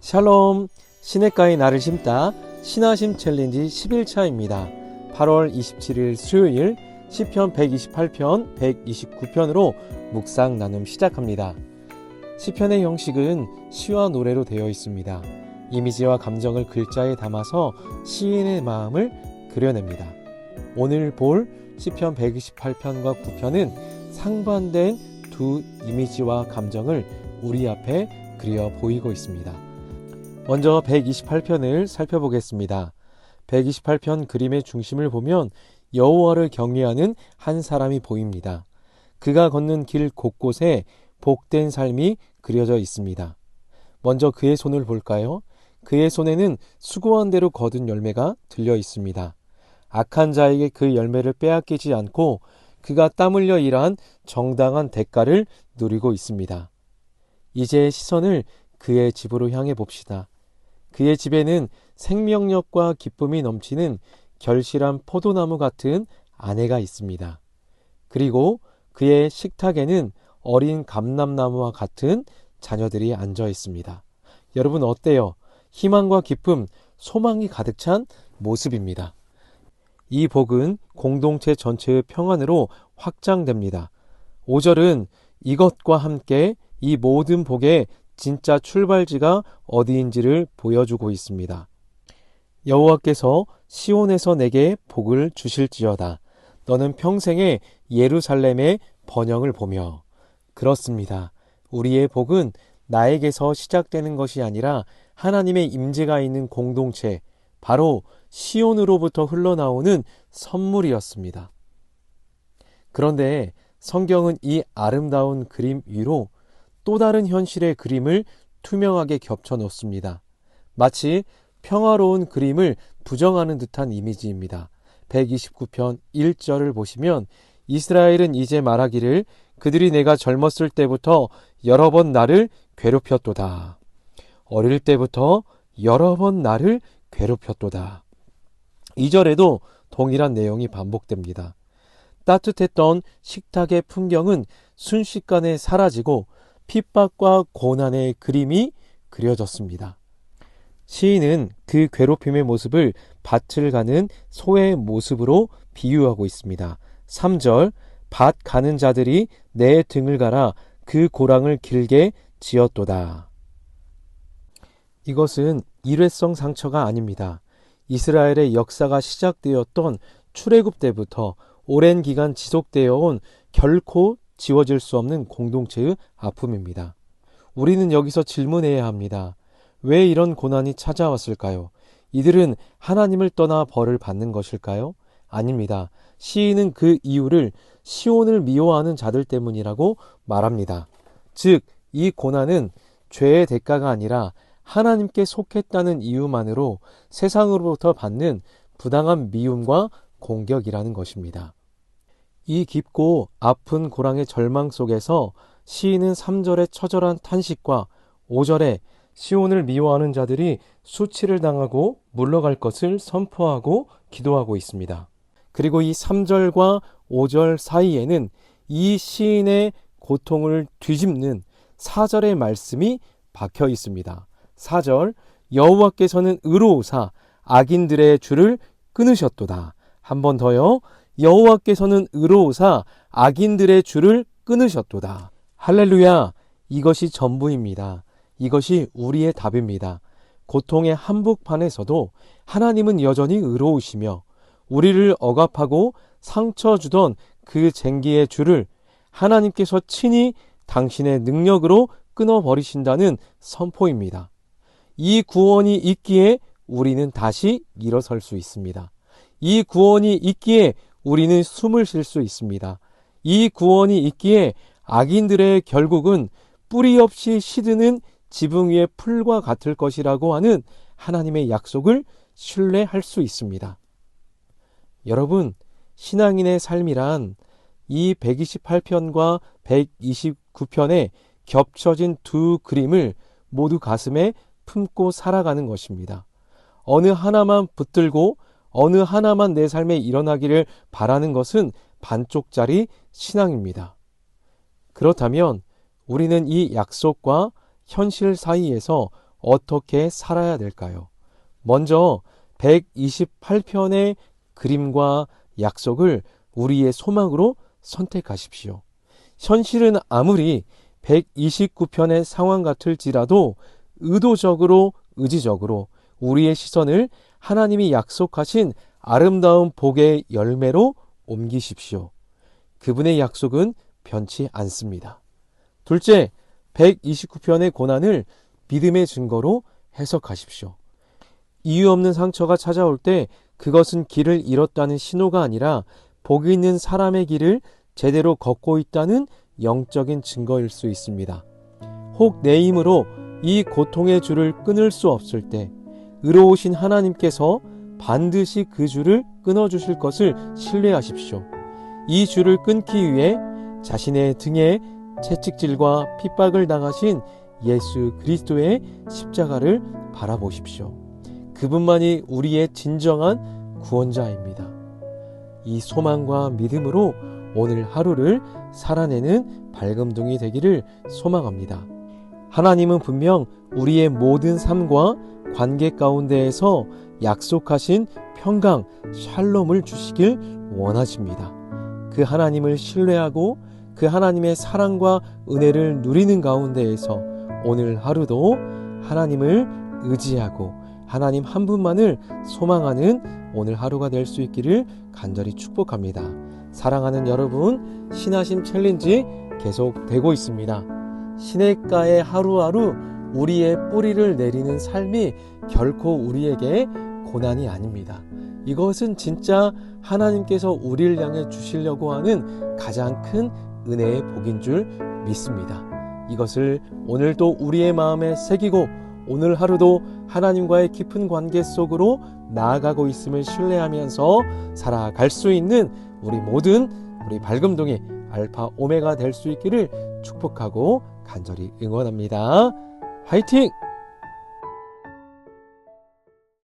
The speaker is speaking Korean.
샬롬 시냇가에 나를 심다 신하심 챌린지 11차입니다. 8월 27일 수요일 시편 128편 129편으로 묵상 나눔 시작합니다. 시편의 형식은 시와 노래로 되어 있습니다. 이미지와 감정을 글자에 담아서 시인의 마음을 그려냅니다. 오늘 볼 시편 128편과 9편은 상반된 두 이미지와 감정을 우리 앞에 그려 보이고 있습니다. 먼저 128편을 살펴보겠습니다. 128편 그림의 중심을 보면 여호와를 경외하는 한 사람이 보입니다. 그가 걷는 길 곳곳에 복된 삶이 그려져 있습니다. 먼저 그의 손을 볼까요? 그의 손에는 수고한 대로 거둔 열매가 들려 있습니다. 악한 자에게 그 열매를 빼앗기지 않고 그가 땀 흘려 일한 정당한 대가를 누리고 있습니다. 이제 시선을 그의 집으로 향해 봅시다. 그의 집에는 생명력과 기쁨이 넘치는 결실한 포도나무 같은 아내가 있습니다. 그리고 그의 식탁에는 어린 감람나무와 같은 자녀들이 앉아 있습니다. 여러분 어때요? 희망과 기쁨, 소망이 가득 찬 모습입니다. 이 복은 공동체 전체의 평안으로 확장됩니다. 5절은 이것과 함께 이 모든 복의 진짜 출발지가 어디인지를 보여주고 있습니다. 여호와께서 시온에서 내게 복을 주실지어다. 너는 평생에 예루살렘의 번영을 보며 그렇습니다. 우리의 복은 나에게서 시작되는 것이 아니라 하나님의 임재가 있는 공동체 바로 시온으로부터 흘러나오는 선물이었습니다. 그런데 성경은 이 아름다운 그림 위로 또 다른 현실의 그림을 투명하게 겹쳐 놓습니다. 마치 평화로운 그림을 부정하는 듯한 이미지입니다. 129편 1절을 보시면 이스라엘은 이제 말하기를 그들이 내가 젊었을 때부터 여러 번 나를 괴롭혔도다. 어릴 때부터 여러 번 나를 괴롭혔도다. 2절에도 동일한 내용이 반복됩니다. 따뜻했던 식탁의 풍경은 순식간에 사라지고 핍박과 고난의 그림이 그려졌습니다. 시인은 그 괴롭힘의 모습을 밭을 가는 소의 모습으로 비유하고 있습니다. 3절 밭 가는 자들이 내 등을 갈아 그 고랑을 길게 지었도다. 이것은 일회성 상처가 아닙니다. 이스라엘의 역사가 시작되었던 출애굽 때부터 오랜 기간 지속되어 온 결코 지워질 수 없는 공동체의 아픔입니다. 우리는 여기서 질문해야 합니다. 왜 이런 고난이 찾아왔을까요? 이들은 하나님을 떠나 벌을 받는 것일까요? 아닙니다. 시인은 그 이유를 시온을 미워하는 자들 때문이라고 말합니다. 즉, 이 고난은 죄의 대가가 아니라 하나님께 속했다는 이유만으로 세상으로부터 받는 부당한 미움과 공격이라는 것입니다. 이 깊고 아픈 고랑의 절망 속에서 시인은 3절의 처절한 탄식과 5절에 시온을 미워하는 자들이 수치를 당하고 물러갈 것을 선포하고 기도하고 있습니다. 그리고 이 3절과 5절 사이에는 이 시인의 고통을 뒤집는 4절의 말씀이 박혀 있습니다. 4절 여호와께서는 의로우사 악인들의 줄을 끊으셨도다. 한 번 더요. 여호와께서는 의로우사 악인들의 줄을 끊으셨도다. 할렐루야. 이것이 전부입니다. 이것이 우리의 답입니다. 고통의 한복판에서도 하나님은 여전히 의로우시며 우리를 억압하고 상처 주던 그 쟁기의 줄을 하나님께서 친히 당신의 능력으로 끊어버리신다는 선포입니다. 이 구원이 있기에 우리는 다시 일어설 수 있습니다. 이 구원이 있기에 우리는 숨을 쉴 수 있습니다. 이 구원이 있기에 악인들의 결국은 뿌리 없이 시드는 지붕 위의 풀과 같을 것이라고 하는 하나님의 약속을 신뢰할 수 있습니다. 여러분, 신앙인의 삶이란 이 128편과 129편의 겹쳐진 두 그림을 모두 가슴에 품고 살아가는 것입니다. 어느 하나만 붙들고 어느 하나만 내 삶에 일어나기를 바라는 것은 반쪽짜리 신앙입니다. 그렇다면 우리는 이 약속과 현실 사이에서 어떻게 살아야 될까요? 먼저 128편의 그림과 약속을 우리의 소망으로 선택하십시오. 현실은 아무리 129편의 상황 같을지라도 의도적으로, 의지적으로 우리의 시선을 하나님이 약속하신 아름다운 복의 열매로 옮기십시오. 그분의 약속은 변치 않습니다. 둘째, 129편의 고난을 믿음의 증거로 해석하십시오. 이유 없는 상처가 찾아올 때 그것은 길을 잃었다는 신호가 아니라 복이 있는 사람의 길을 제대로 걷고 있다는 영적인 증거일 수 있습니다. 혹 내 힘으로 이 고통의 줄을 끊을 수 없을 때 의로우신 하나님께서 반드시 그 줄을 끊어주실 것을 신뢰하십시오. 이 줄을 끊기 위해 자신의 등에 채찍질과 핍박을 당하신 예수 그리스도의 십자가를 바라보십시오. 그분만이 우리의 진정한 구원자입니다. 이 소망과 믿음으로 오늘 하루를 살아내는 밝음둥이 되기를 소망합니다. 하나님은 분명 우리의 모든 삶과 관계 가운데에서 약속하신 평강, 샬롬을 주시길 원하십니다. 그 하나님을 신뢰하고 그 하나님의 사랑과 은혜를 누리는 가운데에서 오늘 하루도 하나님을 의지하고 하나님 한 분만을 소망하는 오늘 하루가 될 수 있기를 간절히 축복합니다. 사랑하는 여러분, 신하심 챌린지 계속되고 있습니다. 시냇가의 하루하루 우리의 뿌리를 내리는 삶이 결코 우리에게 고난이 아닙니다. 이것은 진짜 하나님께서 우리를 향해 주시려고 하는 가장 큰 은혜의 복인 줄 믿습니다. 이것을 오늘도 우리의 마음에 새기고 오늘 하루도 하나님과의 깊은 관계 속으로 나아가고 있음을 신뢰하면서 살아갈 수 있는 우리 모든 우리 밝음동의 알파 오메가 될 수 있기를 축복하고 간절히 응원합니다. 화이팅!